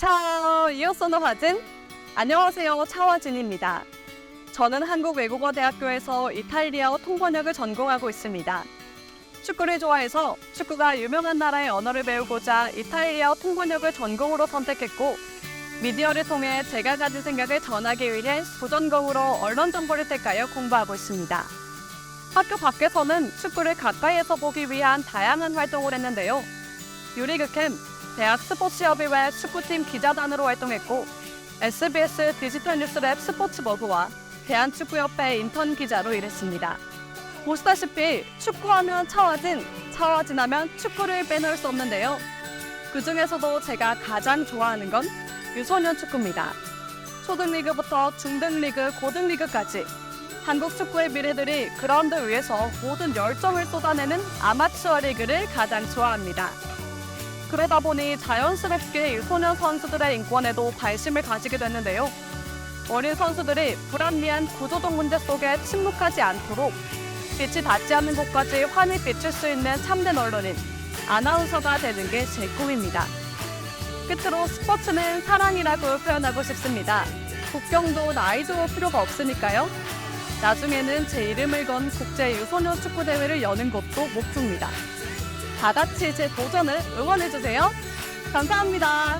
차 이어서는 화진 안녕하세요 차화진입니다. 저는 한국외국어대학교에서 이탈리아어 통번역을 전공하고 있습니다. 축구를 좋아해서 축구가 유명한 나라의 언어를 배우고자 이탈리아어 통번역을 전공으로 선택했고 미디어를 통해 제가 가진 생각을 전하기 위해 부전공으로 언론 정보를 택하여 공부하고 있습니다. 학교 밖에서는 축구를 가까이에서 보기 위한 다양한 활동을 했는데요. 유리그캠, 대학 스포츠협의회 축구팀 기자단으로 활동했고 SBS 디지털 뉴스랩 스포츠버그와 대한축구협회 인턴 기자로 일했습니다. 보시다시피 축구하면 차화진, 차화진하면 축구를 빼놓을 수 없는데요. 그 중에서도 제가 가장 좋아하는 건 유소년 축구입니다. 초등리그부터 중등리그, 고등리그까지 한국 축구의 미래들이 그라운드 위에서 모든 열정을 쏟아내는 아마추어 리그를 가장 좋아합니다. 그러다 보니 자연스럽게 유소년 선수들의 인권에도 관심을 가지게 됐는데요. 어린 선수들이 불합리한 구조적 문제 속에 침묵하지 않도록 빛이 닿지 않는 곳까지 환히 비출 수 있는 참된 언론인 아나운서가 되는 게 제 꿈입니다. 끝으로 스포츠는 사랑이라고 표현하고 싶습니다. 국경도 나이도 필요가 없으니까요. 나중에는 제 이름을 건 국제 유소년 축구 대회를 여는 것도 목표입니다. 다 같이 제 도전을 응원해주세요. 감사합니다.